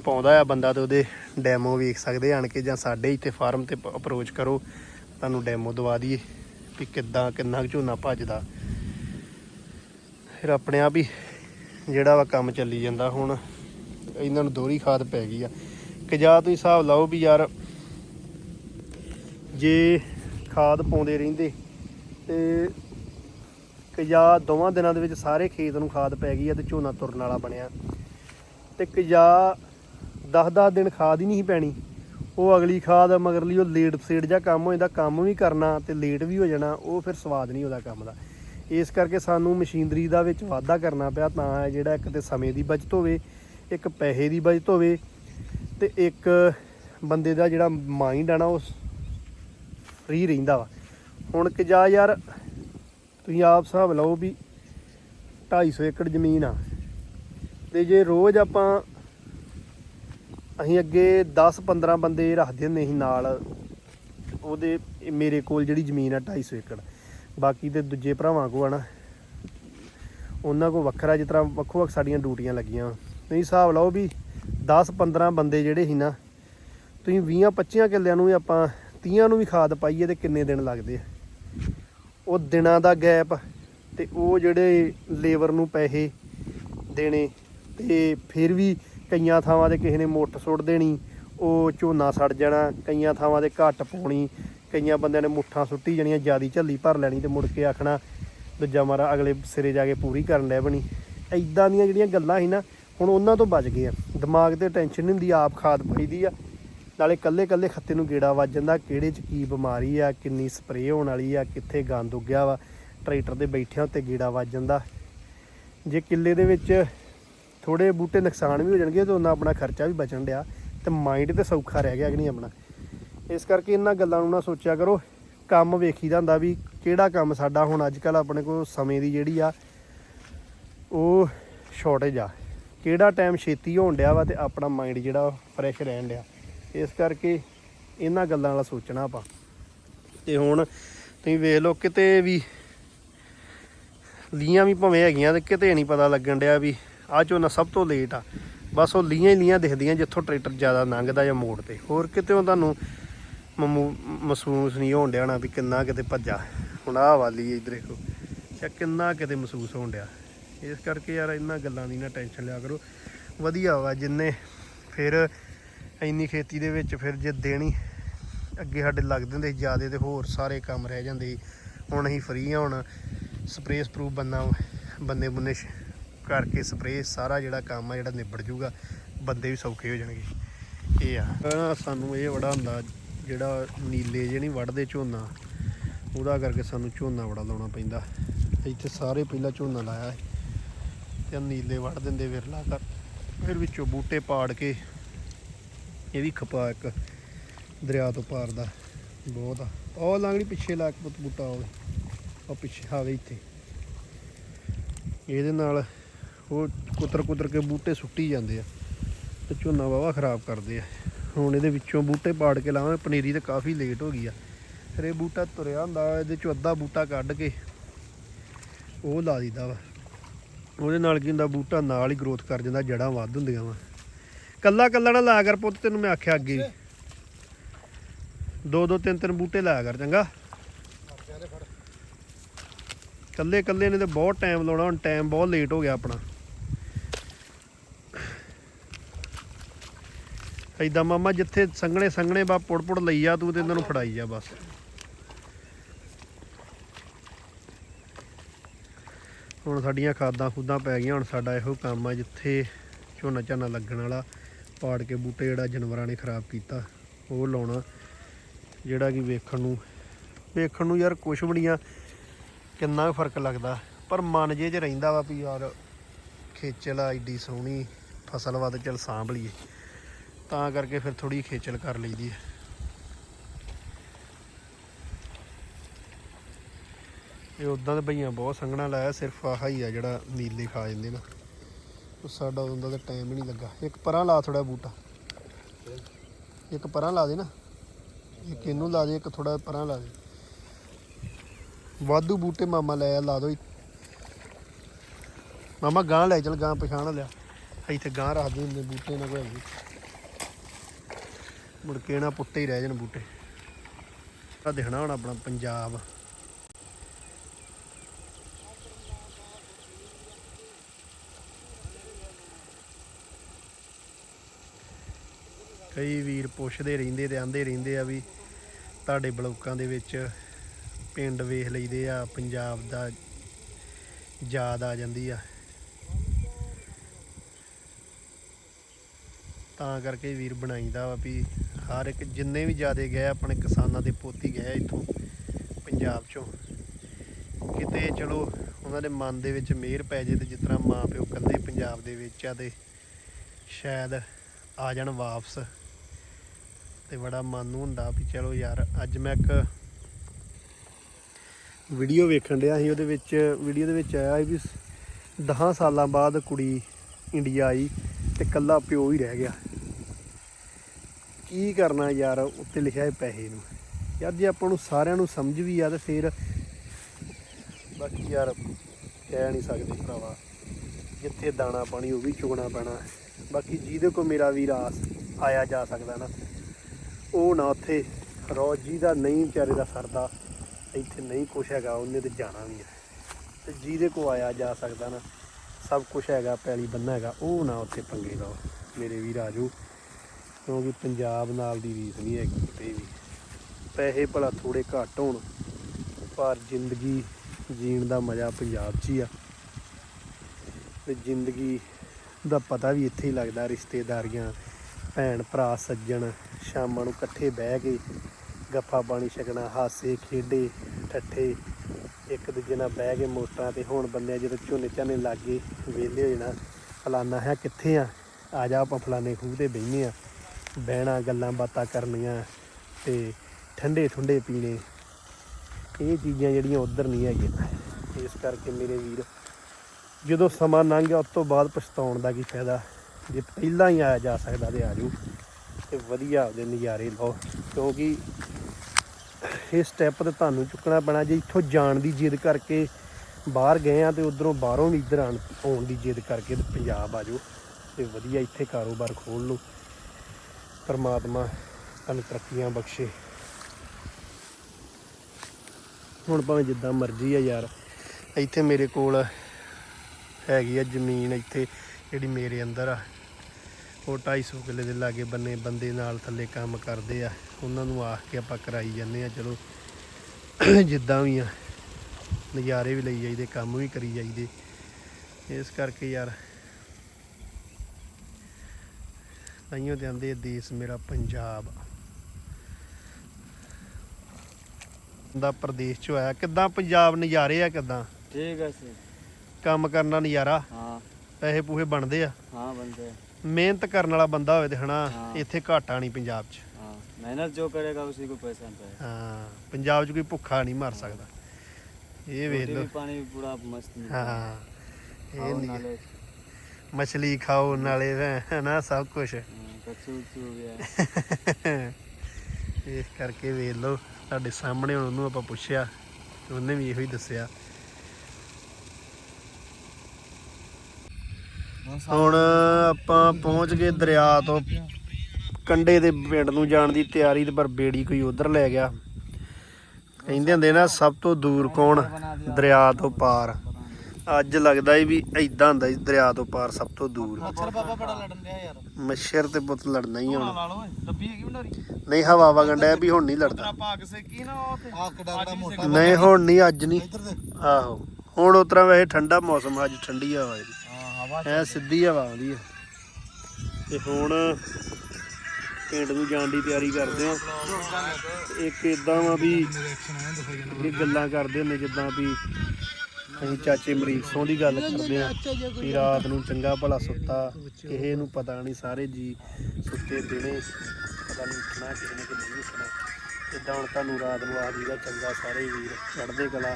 ਪਾਉਂਦਾ ਆ ਬੰਦਾ ਤੇ ਉਹਦੇ ਡੈਮੋ ਵੇਖ ਸਕਦੇ ਆਣ ਕੇ ਜਾਂ ਸਾਡੇ ਇੱਥੇ ਫਾਰਮ ਤੇ ਅਪਰੋਚ ਕਰੋ। ਤੁਹਾਨੂੰ ਡੈਮੋ ਦਵਾ ਦਈਏ ਵੀ ਕਿੱਦਾਂ, ਕਿੰਨਾ ਕੁ ਝੋਨਾ ਭੱਜਦਾ। ਫਿਰ ਆਪਣੇ ਆਪ ਹੀ ਜਿਹੜਾ ਵਾ ਕੰਮ ਚੱਲੀ ਜਾਂਦਾ ਹੁਣ, ਇਹਨਾਂ ਨੂੰ ਦੋਹਰੀ ਖਾਦ ਪੈ ਗਈ ਆ। ਕਿ ਜਾਂ ਤੁਸੀਂ ਹਿਸਾਬ ਲਾਓ ਵੀ ਯਾਰ, ਜੇ ਖਾਦ ਪਾਉਂਦੇ ਰਹਿੰਦੇ ਤੇ ਕਿ ਜਾਂ ਦੋਵਾਂ ਦਿਨਾਂ ਦੇ ਵਿੱਚ ਸਾਰੇ ਖੇਤ ਨੂੰ ਖਾਦ ਪੈ ਗਈ ਆ ਤੇ ਝੋਨਾ ਤੁਰਨ ਵਾਲਾ ਬਣਿਆ। ਤੇ ਕਿ ਜਾਂ 10-10 ਦਿਨ ਖਾਦ ਹੀ ਨਹੀਂ ਸੀ ਪੈਣੀ। ਉਹ ਅਗਲੀ ਖਾਦ ਮਗਰਲੀ ਉਹ ਲੇਟ ਫਸੇੜ ਜਾਂ ਕੰਮ ਹੋ ਜਾਂਦਾ, ਕੰਮ ਵੀ ਕਰਨਾ ਤੇ ਲੇਟ ਵੀ ਹੋ ਜਾਣਾ, ਉਹ ਫਿਰ ਸਵਾਦ ਨਹੀਂ ਉਹਦਾ ਕੰਮ ਦਾ। ਇਸ ਕਰਕੇ ਸਾਨੂੰ ਮਸ਼ੀਨਰੀ ਦਾ ਵਿੱਚ ਵਾਧਾ ਕਰਨਾ ਪਿਆ ਤਾਂ ਜਿਹੜਾ ਇੱਕ ਤੇ ਸਮੇਂ ਦੀ ਬਚਤ ਹੋਵੇ, ਇੱਕ ਪੈਸੇ ਦੀ ਬਚਤ ਹੋਵੇ ਤੇ ਇੱਕ ਬੰਦੇ ਦਾ ਜਿਹੜਾ ਮਾਈਂਡ ਆ ਨਾ ਉਹ ਫ੍ਰੀ ਰਹਿੰਦਾ ਵਾ। ਹੁਣ ਕਿ ਜਾ ਯਾਰ ਤੁਸੀਂ ਆਪ ਹਿਸਾਬ ਲਾਓ ਵੀ 250 ਏਕੜ ਜ਼ਮੀਨ ਆ ਤੇ ਜੇ ਰੋਜ਼ ਆਪਾਂ ਅਸੀਂ ਅੱਗੇ 10 15 ਬੰਦੇ ਰੱਖਦੇ ਹੁੰਦੇ ਸੀ ਨਾਲ। ਉਹਦੇ ਮੇਰੇ ਕੋਲ ਜਿਹੜੀ ਜ਼ਮੀਨ ਆ 250 ਏਕੜ। ਬਾਕੀ ਤੇ ਦੂਜੇ ਭਰਾਵਾਂ ਕੋ ਆ ਨਾ। ਉਹਨਾਂ ਕੋ ਵੱਖਰਾ ਜਿਸ ਤਰ੍ਹਾਂ ਵੱਖੋ ਵੱਖ ਸਾਡੀਆਂ ਡਿਊਟੀਆਂ ਲੱਗੀਆਂ। ਤੁਸੀਂ ਹਿਸਾਬ ਲਾਓ ਵੀ 10 15 ਬੰਦੇ ਜਿਹੜੇ ਸੀ ਨਾ, ਤੁਸੀਂ 20 25 ਕਿੱਲਿਆਂ ਨੂੰ ਵੀ ਆਪਾਂ 30 ਨੂੰ ਵੀ ਖਾਦ ਪਾਈਏ ਤੇ ਕਿੰਨੇ ਦਿਨ ਲੱਗਦੇ ਆ। ਉਹ ਦਿਨਾਂ ਦਾ ਗੈਪ ਤੇ ਉਹ ਜਿਹੜੇ ਲੇਬਰ ਨੂੰ ਪੈਸੇ ਦੇਣੇ ਤੇ ਫਿਰ ਵੀ ਕਈਆਂ ਥਾਵਾਂ ਤੇ ਕਿਸੇ ਨੇ ਮੁੱਠ ਸੁੱਟ ਦੇਣੀ, ਉਹ ਝੋਨਾ ਸੜ ਜਾਣਾ, ਕਈਆਂ ਥਾਵਾਂ ਤੇ ਘੱਟ ਪਾਉਣੀ, ਕਈਆਂ ਬੰਦਿਆਂ ਨੇ ਮੁੱਠਾਂ ਸੁੱਟੀ ਜਾਣੀਆਂ, ਜਿਆਦੀ ਝੱਲੀ ਭਰ ਲੈਣੀ ਤੇ ਮੁੜ ਕੇ ਆਖਣਾ, ਦੂਜਾ ਮਾਰਾ ਅਗਲੇ ਸਿਰੇ ਜਾ ਕੇ ਪੂਰੀ ਕਰਨ ਲੈ ਬਣੀ। ਐਦਾਂ ਦੀਆਂ ਜਿਹੜੀਆਂ ਗੱਲਾਂ ਸੀ ਨਾ, ਹੁਣ ਉਹਨਾਂ ਤੋਂ ਬਚ ਗਏ ਆ। ਦਿਮਾਗ ਤੇ ਟੈਨਸ਼ਨ ਨਹੀਂ ਹੁੰਦੀ, ਆਪ ਖਾਦ ਪਾਈਦੀ ਆ। ਨਾਲੇ ਕੱਲੇ ਕੱਲੇ ਖੱਤੇ ਨੂੰ ਗੇੜਾ ਵੱਜ ਜਾਂਦਾ, ਕਿਹੜੇ ਚ ਕੀ ਬਿਮਾਰੀ ਆ, ਕਿੰਨੀ ਸਪਰੇਅ ਹੋਣ ਵਾਲੀ ਆ, ਕਿੱਥੇ ਗੰਦ ਉੱਗਿਆ ਵਾ। ਟਰੈਕਟਰ ਦੇ ਬੈਠਿਆਂ ਉੱਤੇ ਗੇੜਾ ਵੱਜ ਜਾਂਦਾ। ਜੇ ਕਿੱਲੇ ਦੇ ਵਿੱਚ ਥੋੜੇ ਬੂਟੇ ਨੁਕਸਾਨ ਵੀ ਹੋ ਜਾਣਗੇ ਤੇ ਉਹਨਾਂ ਆਪਣਾ ਖਰਚਾ ਵੀ ਬਚਣ ਡਿਆ ਤੇ ਮਾਈਂਡ ਤੇ ਸੌਖਾ ਰਹਿ ਗਿਆ ਕਿ ਨਹੀਂ ਆਪਣਾ। ਇਸ ਕਰਕੇ ਇਹਨਾਂ ਗੱਲਾਂ ਨੂੰ ਨਾ ਸੋਚਿਆ ਕਰੋ, ਕੰਮ ਵੇਖੀਦਾ ਹੁੰਦਾ ਵੀ ਕਿਹੜਾ ਕੰਮ ਸਾਡਾ ਹੁਣ ਅੱਜ ਕੱਲ ਆਪਣੇ ਕੋਲ ਸਮੇਂ ਦੀ ਜਿਹੜੀ ਆ, ਉਹ ਸ਼ਾਰਟੇਜ ਆ। ਕਿਹੜਾ ਟਾਈਮ ਛੇਤੀ ਹੋਣ ਡਿਆ ਵਾ ਤੇ ਆਪਣਾ ਮਾਈਂਡ ਜਿਹੜਾ ਫਰੈਸ਼ ਰਹਿਣ ਡਿਆ। ਇਸ ਕਰਕੇ ਇਹਨਾਂ ਗੱਲਾਂ ਵਾਲਾ ਸੋਚਣਾ ਆਪਾਂ। ਤੇ ਹੁਣ ਤੁਸੀਂ ਵੇਖ ਲਓ ਕਿਤੇ ਵੀ ਲੀਆਂ ਵੀ ਭਵੇਂ ਹੈਗੀਆਂ ਤੇ ਕਿਤੇ ਨਹੀਂ ਪਤਾ ਲੱਗਣ ਡਿਆ ਵੀ ਆਹ ਝੋਨਾ ਸਭ ਤੋਂ ਲੇਟ ਆ। ਬਸ ਉਹ ਲੀਆਂ ਹੀ ਲੀਆਂ ਦਿਖਦੀਆਂ ਜਿੱਥੋਂ ਟਰੈਕਟਰ ਜ਼ਿਆਦਾ ਲੰਘਦਾ ਜਾਂ ਮੋੜ ਤੇ। ਹੋਰ ਕਿਤੇ ਤੁਹਾਨੂੰ ਮਮੂ- ਮਹਿਸੂਸ ਨਹੀਂ ਹੋਣ ਡਿਆ ਨਾ ਵੀ ਕਿੰਨਾ ਕਿਤੇ ਭੱਜਾ। ਹੁਣ ਆਹ ਵਾਲੀ ਇਧਰ ਦੇਖੋ, ਜਾਂ ਕਿੰਨਾ ਕਿਤੇ ਮਹਿਸੂਸ ਹੋਣ ਡਿਆ। ਇਸ ਕਰਕੇ ਯਾਰ ਇਹਨਾਂ ਗੱਲਾਂ ਦੀ ਨਾ ਟੈਨਸ਼ਨ ਲਿਆ ਕਰੋ। ਵਧੀਆ ਵਾ ਜਿੰਨੇ ਫਿਰ ਇੰਨੀ ਖੇਤੀ ਦੇ ਵਿੱਚ ਫਿਰ ਜੇ ਦੇਣੀ, ਅੱਗੇ ਸਾਡੇ ਲੱਗਦੇ ਹੁੰਦੇ ਸੀ ਜਿਆਦੇ ਤੇ ਹੋਰ ਸਾਰੇ ਕੰਮ ਰਹਿ ਜਾਂਦੇ ਹੁਣ ਅਸੀਂ ਫ੍ਰੀ ਆ, ਹੁਣ ਸਪਰੇਅ ਸਪਰੂ ਬੰਨਾ ਬੰਦੇ ਬੁੰਨੇ ਸ਼- ਕਰਕੇ ਸਪਰੇਅ ਸਾਰਾ ਜਿਹੜਾ ਕੰਮ ਆ ਜਿਹੜਾ ਨਿਬੜ ਜੂਗਾ ਬੰਦੇ ਵੀ ਸੌਖੇ ਹੋ ਜਾਣਗੇ। ਇਹ ਆ। ਸਾਨੂੰ ਇਹ ਬੜਾ ਹੁੰਦਾ, ਜਿਹੜਾ ਨੀਲੇ ਜਿਹੇ ਨਹੀਂ ਵੱਢਦੇ ਝੋਨਾ, ਉਹਦਾ ਕਰਕੇ ਸਾਨੂੰ ਝੋਨਾ ਬੜਾ ਲਾਉਣਾ ਪੈਂਦਾ। ਇੱਥੇ ਸਾਰੇ ਪਹਿਲਾਂ ਝੋਨਾ ਲਾਇਆ ਸੀ, ਤੇ ਨੀਲੇ ਵੱਢ ਦਿੰਦੇ ਵਿਰਲਾ ਕਰ ਫਿਰ ਵਿੱਚੋਂ ਬੂਟੇ ਪਾੜ ਕੇ ਇਹ ਵੀ ਖਪਾ ਇੱਕ ਦਰਿਆ ਤੋਂ ਪਾਰ ਦਾ ਬਹੁਤ ਆ। ਉਹ ਲਾਂਗੜੀ ਪਿੱਛੇ ਲਾ ਕੇ ਪੁੱਤ ਬੂਟਾ ਹੋਵੇ ਉਹ ਪਿੱਛੇ ਆਵੇ ਇੱਥੇ। ਇਹਦੇ ਨਾਲ ਉਹ ਕੁਤਰ ਕੁਤਰ ਕੇ ਬੂਟੇ ਸੁੱਟੀ ਜਾਂਦੇ ਆ ਤੇ ਝੋਨਾ ਵਾਵਾ ਖਰਾਬ ਕਰਦੇ ਆ। ਹੁਣ ਇਹਦੇ ਵਿੱਚੋਂ ਬੂਟੇ ਪਾੜ ਕੇ ਲਾਵਾਂ ਪਨੀਰੀ ਤੇ ਕਾਫੀ ਲੇਟ ਹੋ ਗਈ ਆ। ਫਿਰ ਇਹ ਬੂਟਾ ਤੁਰਿਆ ਹੁੰਦਾ, ਇਹਦੇ ਚੋਂ ਅੱਧਾ ਬੂਟਾ ਕੱਢ ਕੇ ਉਹ ਲਾ ਦਿੰਦਾ ਵਾ। ਉਹਦੇ ਨਾਲ ਕੀ ਹੁੰਦਾ, ਬੂਟਾ ਨਾਲ ਹੀ ਗਰੋਥ ਕਰ ਜਾਂਦਾ ਜੜਾਂ ਵੱਧ ਹੁੰਦੀਆਂ ਵਾ। ਕੱਲਾ ਕੱਲਾ ਨਾ ਲਾਇਆ ਕਰ ਪੁੱਤ, ਤੈਨੂੰ ਮੈਂ ਆਖਿਆ ਅੱਗੇ ਦੋ ਦੋ ਤਿੰਨ ਤਿੰਨ ਬੂਟੇ ਲਾਇਆ ਕਰ, ਚੰਗਾ। ਕੱਲੇ ਕੱਲੇ ਨੇ ਤੇ ਬਹੁਤ ਟਾਈਮ ਲਾਉਣਾ, ਹੁਣ ਟਾਈਮ ਬਹੁਤ ਲੇਟ ਹੋ ਗਿਆ ਆਪਣਾ। ਏਦਾਂ ਮਾਮਾ ਜਿੱਥੇ ਸੰਘਣੇ ਸੰਘਣੇ ਬਾ ਪੁੜ ਪੁੜ ਲਈ ਆ, ਤੂੰ ਤੇ ਇਹਨਾਂ ਨੂੰ ਫੜਾਈ ਜਾ ਬਸ। ਹੁਣ ਸਾਡੀਆਂ ਖਾਦਾਂ ਖੁੱਦਾਂ ਪੈ ਗਈਆਂ, ਹੁਣ ਸਾਡਾ ਇਹੋ ਕੰਮ ਆ ਜਿੱਥੇ ਝੋਨਾ ਝਾਨਾ ਲੱਗਣ ਵਾਲਾ, ਪਾੜ ਕੇ ਬੂਟੇ ਜਿਹੜਾ ਜਾਨਵਰਾਂ ਨੇ ਖਰਾਬ ਕੀਤਾ, ਉਹ ਲਾਉਣਾ, ਜਿਹੜਾ ਕਿ ਵੇਖਣ ਨੂੰ ਵੇਖਣ ਨੂੰ ਯਾਰ ਕੁਛ ਵੀ ਨਹੀਂ ਆ, ਕਿੰਨਾ ਕੁ ਫ਼ਰਕ ਲੱਗਦਾ। ਪਰ ਮਨ ਜੇ ਚ ਰਹਿੰਦਾ ਵਾ ਵੀ ਯਾਰ ਖੇਚਲ ਆ, ਏਡੀ ਸੋਹਣੀ, ਫਸਲ ਵਾ ਤੇ ਚਲ ਸਾਂਭ ਲਈਏ। ਤਾਂ ਕਰਕੇ ਫਿਰ ਥੋੜੀ ਖੇਚਲ ਕਰ ਲਈਦੀ ਹੈ। ਇਹ ਉਦਾਂ ਦੇ ਭਈਆਂ ਬਹੁਤ ਸੰਘਣਾ ਲਾਇਆ, ਸਿਰਫ ਆਹ ਹੀ ਆ ਜਿਹੜਾ ਨੀਲੇ ਖਾ ਜਾਂਦੇ ਨਾ। ਉਹ ਸਾਡਾ ਉਦੋਂ ਦਾ ਟਾਈਮ ਹੀ ਨਹੀਂ ਲੱਗਾ। ਇੱਕ ਪਰਾਂ ਲਾ ਥੋੜਾ ਬੂਟਾ। ਇੱਕ ਪਰਾਂ ਲਾ ਦੇ ਨਾ। ਇੱਕ ਇਹਨੂੰ ਲਾ ਦੇ, ਇੱਕ ਥੋੜਾ ਪਰਾਂ ਲਾ ਦੇ। ਵਾਧੂ ਬੂਟੇ ਮਾਮਾ ਲੈ ਆ, ਲਾ ਦੋ ਮਾਮਾ ਗਾਂ ਲੈ ਚਲ ਗਾਂ ਪਛਾਣ ਲਿਆ। ਇੱਥੇ ਗਾਂ ਰੱਖ ਦੇ ਹੁੰਦੇ ਬੂਟੇ ਨਾ ਕੋਈ। ਮੁੜ ਕੇ ਨਾ ਪੁੱਟੇ ਹੀ ਰਹਿ ਜਾਣ ਬੂਟੇ। ਆ ਦੇਖਣਾ ਹੁਣ ਆਪਣਾ ਪੰਜਾਬ। ਕਈ ਵੀਰ ਪੁੱਛਦੇ ਰਹਿੰਦੇ ਤੇ ਆਂਦੇ ਰਹਿੰਦੇ ਆ ਵੀ ਤੁਹਾਡੇ ਬਲੋਕਾਂ ਦੇ ਵਿੱਚ ਪਿੰਡ ਵੇਖ ਲਈਦੇ ਆ, ਪੰਜਾਬ ਦਾ ਯਾਦ ਆ ਜਾਂਦੀ ਆ। ਤਾਂ ਕਰਕੇ ਵੀਰ ਬਣਾਈਦਾ ਵਾ ਵੀ ਹਰ ਇੱਕ ਜਿੰਨੇ ਵੀ ਜਿਆਦੇ ਗਏ, ਆਪਣੇ ਕਿਸਾਨਾਂ ਦੇ ਪੋਤੀ ਗਏ ਇੱਥੋਂ ਪੰਜਾਬ ਚੋਂ। ਕਿਤੇ ਚਲੋ ਉਹਨਾਂ ਦੇ ਮਨ ਦੇ ਵਿੱਚ ਮਿਹਰ ਪੈ ਜੇ ਤੇ ਜਿਸ ਤਰ੍ਹਾਂ ਮਾਂ ਪਿਓ ਇਕੱਲੇ ਪੰਜਾਬ ਦੇ ਵਿੱਚ ਆ ਤੇ ਸ਼ਾਇਦ ਆ ਜਾਣ ਵਾਪਸ। ਤੇ ਬੜਾ ਮਨ ਨੂੰ ਹੁੰਦਾ ਵੀ ਚਲੋ ਯਾਰ, ਅੱਜ ਮੈਂ ਇੱਕ ਵੀਡੀਓ ਵੇਖਣ ਡਿਆ ਸੀ, ਉਹਦੇ ਵਿੱਚ ਵੀਡੀਓ ਦੇ ਵਿੱਚ ਆਇਆ ਵੀ 10 ਸਾਲਾਂ ਬਾਅਦ ਕੁੜੀ ਇੰਡੀਆ ਆਈ ਤੇ ਕੱਲਾ ਪਿਓ ਹੀ ਰਹਿ ਗਿਆ। ਕੀ ਕਰਨਾ ਯਾਰ, ਉੱਤੇ ਲਿਖਿਆ ਹੈ ਪੈਸੇ ਨੂੰ। ਯਾਰ ਜੇ ਆਪਾਂ ਨੂੰ ਸਾਰਿਆਂ ਨੂੰ ਸਮਝ ਵੀ ਆ ਤੇ ਫਿਰ ਬਾਕੀ ਯਾਰ ਕਹਿ ਨਹੀਂ ਸਕਦੇ ਭਰਾਵਾ। ਜਿੱਥੇ ਦਾਣਾ ਪਾਣੀ, ਉਹ ਵੀ ਚੁਗਣਾ ਪੈਣਾ। ਬਾਕੀ ਜਿਹਦੇ ਕੋ ਮੇਰਾ ਵੀ ਆਸ ਆਇਆ ਜਾ ਸਕਦਾ ਨਾ, ਉਹ ਨਾ ਉੱਥੇ ਰੋਜ਼ ਜਿਹਦਾ ਨਹੀਂ ਵਿਚਾਰੇ ਦਾ ਸਰਦਾ, ਇੱਥੇ ਨਹੀਂ ਕੁਛ ਹੈਗਾ, ਉਹਨੇ ਤੇ ਜਾਣਾ ਵੀ ਹੈ ਤੇ ਜਿਹਦੇ ਕੋ ਆਇਆ ਜਾ ਸਕਦਾ ਨਾ, ਸਭ ਕੁਛ ਹੈਗਾ, ਪੈਲੀ ਬੰਨਾ ਹੈਗਾ, ਉਹ ਨਾ ਉੱਥੇ ਪੰਗੇ ਲਓ। ਮੇਰੇ ਵੀ ਆਜੋ। ਕਿਉਂਕਿ ਪੰਜਾਬ ਨਾਲ ਦੀ ਰੀਸ ਨਹੀਂ ਹੈਗੀ ਕਿਤੇ ਵੀ। ਪੈਸੇ ਭਲਾ ਥੋੜੇ ਘੱਟ ਹੋਣ, ਪਰ ਜ਼ਿੰਦਗੀ ਜੀਣ ਦਾ ਮਜ਼ਾ ਪੰਜਾਬ 'ਚ ਹੀ ਆ। ਤੇ ਜ਼ਿੰਦਗੀ ਦਾ ਪਤਾ ਵੀ ਇੱਥੇ ਹੀ ਲੱਗਦਾ, ਰਿਸ਼ਤੇਦਾਰੀਆਂ, ਭੈਣ, ਭਰਾ, ਸੱਜਣ ਸ਼ਾਮਾਂ ਨੂੰ ਇਕੱਠੇ ਬਹਿ ਕੇ ਗੱਫਾ ਪਾਣੀ ਛਕਣਾ ਹਾਸੇ, ਖੇਡੇ, ਠੱਠੇ, ਇੱਕ ਦੂਜੇ ਨਾਲ ਬਹਿ ਕੇ ਮੋਟਰਾਂ ਤੇ ਹੁਣ ਬੰਦੇ ਜਦੋਂ ਝੋਨੇ ਝਾਨੇ ਲੱਗੇ ਵਿਹਲੇ ਹੋ ਜਾਣਾ, ਫਲਾਨਾ ਹੈ ਕਿੱਥੇ ਆ? ਆ ਜਾ ਆਪਾਂ ਫਲਾਨੇ ਖੂਹ ਤੇ ਬਹਿਨੇ ਆ। ਬਹਿਣਾ, ਗੱਲਾਂ ਬਾਤਾਂ ਕਰਨੀਆਂ ਤੇ ਠੰਡੇ ਠੁੰਡੇ ਪੀਣੇ। ਇਹ ਚੀਜ਼ਾਂ ਜਿਹੜੀਆਂ ਉਧਰ ਨਹੀਂ ਹੈਗੀਆਂ। ਇਸ ਕਰਕੇ ਮੇਰੇ ਵੀਰ, ਜਦੋਂ ਸਮਾਂ ਲੰਘ ਗਿਆ, ਉਸ ਤੋਂ ਬਾਅਦ ਪਛਤਾਉਣ ਦਾ ਕੀ ਫਾਇਦਾ? ਜੇ ਪਹਿਲਾਂ ਹੀ ਆਇਆ ਜਾ ਸਕਦਾ ਤੇ ਆ ਜਾਓ ਤੇ ਵਧੀਆ ਉਹਦੇ ਨਜ਼ਾਰੇ ਲਓ ਕਿਉਂਕਿ ਇਹ ਸਟੈਪ ਤੇ ਤੁਹਾਨੂੰ ਚੁੱਕਣਾ ਪੈਣਾ। ਜੇ ਇੱਥੋਂ ਜਾਣ ਦੀ ਜਿੱਦ ਕਰਕੇ ਬਾਹਰ ਗਏ ਆ ਤੇ ਉਧਰੋਂ ਬਾਹਰੋਂ ਵੀ ਇੱਧਰ ਆਉਣ ਆਉਣ ਦੀ ਜਿੱਦ ਕਰਕੇ ਤੇ ਪੰਜਾਬ ਆ ਜਾਓ ਤੇ ਵਧੀਆ ਇੱਥੇ ਕਾਰੋਬਾਰ ਖੋਲ ਲਓ। ਪਰਮਾਤਮਾ ਤੁਹਾਨੂੰ ਤਰੱਕੀਆਂ ਬਖਸ਼ੇ। ਹੁਣ ਭਾਵੇਂ ਜਿੱਦਾਂ ਮਰਜ਼ੀ ਆ ਯਾਰ, ਇੱਥੇ ਮੇਰੇ ਕੋਲ ਹੈਗੀ ਆ ਜ਼ਮੀਨ ਇੱਥੇ ਜਿਹੜੀ ਮੇਰੇ ਅੰਦਰ ਆ। ਉਹ 250 ਕਿੱਲੇ ਦੇ ਲਾਗੇ ਬੰਨੇ ਬੰਦੇ ਨਾਲ ਥੱਲੇ ਕੰਮ ਕਰਦੇ ਆ। ਉਹਨਾਂ ਨੂੰ ਆਖ ਕੇ ਆਪਾਂ ਕਰਾਈ ਜਾਂਦੇ ਆ, ਚਲੋ ਜਿੱਦਾਂ ਵੀ ਆ, ਨਜ਼ਾਰੇ ਵੀ ਲਈ ਜਾਈਦੇ, ਕੰਮ ਵੀ ਕਰੀ ਜਾਈਦੇ। ਇਸ ਕਰਕੇ ਯਾਰ ਤਾਈਓ ਤੇ ਆਂਦੇ ਦੇਸ਼ ਮੇਰਾ ਪੰਜਾਬ। ਦਾ ਪ੍ਰਦੇਸ਼ ਚ ਆਇਆ। ਕਿੱਦਾਂ ਪੰਜਾਬ ਨਜ਼ਾਰੇ ਆ ਕਿੱਦਾਂ? ਠੀਕ ਐ ਸੀ ਕੰਮ ਕਰਨ ਦਾ ਨਜ਼ਾਰਾ। ਹਾਂ। ਪੈਸੇ ਪੂਹੇ ਬਣਦੇ ਆ। ਹਾਂ ਬੰਦੇ ਮਿਹਨਤ ਕਰਨ ਵਾਲਾ ਬੰਦਾ ਹੋਵੇ ਤੇ ਹਨਾ ਇੱਥੇ ਘਾਟਾ ਨਹੀਂ ਪੰਜਾਬ 'ਚ। ਹਾਂ। ਮਿਹਨਤ ਜੋ ਕਰੇਗਾ ਉਸੇ ਕੋ ਪੈਸਾ ਆਂਦਾ ਹਾਂ ਪੰਜਾਬ 'ਚ ਕੋਈ ਭੁੱਖਾ ਨਹੀਂ ਮਰ ਸਕਦਾ। ਇਹ ਵੇਖ ਲਓ। ਪਾਣੀ ਪੂਰਾ ਮਸਤ ਹਾਂ। ਇਹ ਨਹੀਂ ਮਛਲੀ ਖਾਓ, ਨਾਲੇ ਹਨਾ, ਸਭ ਕੁਝ ਕੱਚੂ ਚੂ ਗਿਆ ਇਸ ਕਰਕੇ ਵੇਖ ਲਓ ਸਾਡੇ ਸਾਹਮਣੇ ਉਹਨੂੰ ਆਪਾਂ ਪੁੱਛਿਆ ਉਹਨੇ ਵੀ ਇਹੋ ਹੀ ਦੱਸਿਆ। ਹੁਣ ਆਪਾਂ ਪਹੁੰਚ ਗਏ ਦਰਿਆ ਤੋਂ। ਕੰਡੇ ਦੇ ਪਿੰਡ ਨੂੰ ਜਾਣ ਦੀ ਤਿਆਰੀ ਤੇ, ਪਰ ਬੇੜੀ ਕੋਈ ਉਧਰ ਲੈ ਗਿਆ। ਕਹਿੰਦੇ ਹੁੰਦੇ ਨਾ, ਸਭ ਤੋਂ ਦੂਰ ਕੌਣ? ਦਰਿਆ ਤੋਂ ਪਾਰ। ਅੱਜ ਲੱਗਦਾ ਈ ਵੀ ਐਦਾਂ ਹੁੰਦਾ ਸੀ ਦਰਿਆ ਤੋਂ ਪਾਰ ਸਭ ਤੋਂ ਦੂਰ। ਮੱਛਰ ਬਾਬਾ ਬੜਾ ਲੜਨ ਡਿਆ ਯਾਰ। ਮੱਛਰ ਤੇ ਪੁੱਤ ਲੜਨਾ ਹੀ ਹੁਣ। ਲਾ ਲਓ ਓਏ ਡੱਬੀ ਹੈਗੀ ਭੰਡਾਰੀ? ਨਹੀਂ ਹਵਾ ਵਗਣ ਡਿਆ ਵੀ ਹੁਣ ਨਹੀਂ ਲੜਦਾ। ਭਾਗ ਸੇਕੀ ਨਾ ਉਹ ਤੇ ਆ ਕਿਡਾ ਕਿਡਾ ਮੋਟਾ ਨਹੀਂ ਹੁਣ ਨਹੀਂ ਅੱਜ ਨਹੀਂ। ਇੱਧਰ ਦੇ ਆਹੋ। ਹੁਣ ਉਤਰਾ ਵੈਸੇ ਠੰਡਾ ਮੌਸਮ ਅੱਜ ਠੰਡੀ ਹਵਾ ਹੈ ਹਾਂ ਹਵਾ ਐ ਸਿੱਧੀ ਹਵਾ ਆਉਂਦੀ ਹੈ ਤੇ ਹੁਣ ਪਿੰਡ ਨੂੰ ਜਾਣ ਦੀ ਤਿਆਰੀ ਕਰਦੇ ਆ। ਇੱਕ ਇਦਾਂ ਵਾ ਵੀ ਇਹ ਗੱਲਾਂ ਕਰਦੇ ਹੁੰਦੇ ਜਿੱਦਾਂ ਵੀ ਅਸੀਂ ਚਾਚੇ ਮਰੀਕ ਸੋਹ ਦੀ ਗੱਲ ਕਰਦੇ ਆ ਵੀ ਰਾਤ ਨੂੰ ਚੰਗਾ ਭਲਾ ਸੁੱਤਾ, ਕਿਸੇ ਨੂੰ ਪਤਾ ਨਹੀਂ, ਸਾਰੇ ਜੀ ਸੁੱਤੇ ਦਿਨੇ ਪਤਾ ਨਹੀਂ ਉੱਠਣਾ ਕਿਸੇ ਨੇ ਕਿ ਨਹੀਂ ਉੱਠਣਾ ਜਿੱਦਾਂ ਹੁਣ ਤੁਹਾਨੂੰ ਰਾਤ ਨੂੰ ਆ ਜੀਗਾ ਚੰਗਾ ਸਾਰੇ ਵੀਰ ਚੜ੍ਹਦੇ ਕਲਾ।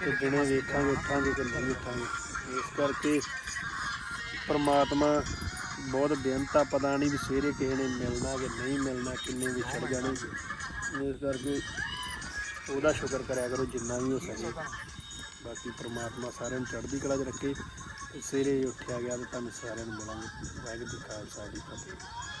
ਤੇ ਦਿਨੇ ਵੇਖਾਂਗੇ, ਉੱਠਾਂਗੇ ਕਿ ਨਹੀਂ ਉੱਠਾਂਗੇ। ਇਸ ਕਰਕੇ ਪਰਮਾਤਮਾ ਬਹੁਤ ਬੇਅੰਤ ਆ, ਪਤਾ ਨਹੀਂ ਵੀ ਸਵੇਰੇ ਕਿਸੇ ਨੇ ਮਿਲਣਾ ਕਿ ਨਹੀਂ ਮਿਲਣਾ, ਕਿੰਨੇ ਵਿਛੜ ਜਾਣੇ। ਇਸ ਕਰਕੇ ਉਹਦਾ ਸ਼ੁਕਰ ਕਰਿਆ ਕਰੋ, ਜਿੰਨਾ ਵੀ ਹੋ ਸਕੇ। ਬਾਕੀ ਪ੍ਰਮਾਤਮਾ ਸਾਰਿਆਂ ਨੂੰ ਚੜ੍ਹਦੀ ਕਲਾ 'ਚ ਰੱਖੇ ਸਵੇਰੇ ਉੱਠਿਆ ਗਿਆ ਤੇ ਤੁਹਾਨੂੰ ਸਾਰਿਆਂ ਨੂੰ ਮਿਲਾਂਗੇ। ਵਾਹਿਗੁਰੂ ਜੀ ਖਾਲਸਾ ਜੀ ਫਤਿਹ।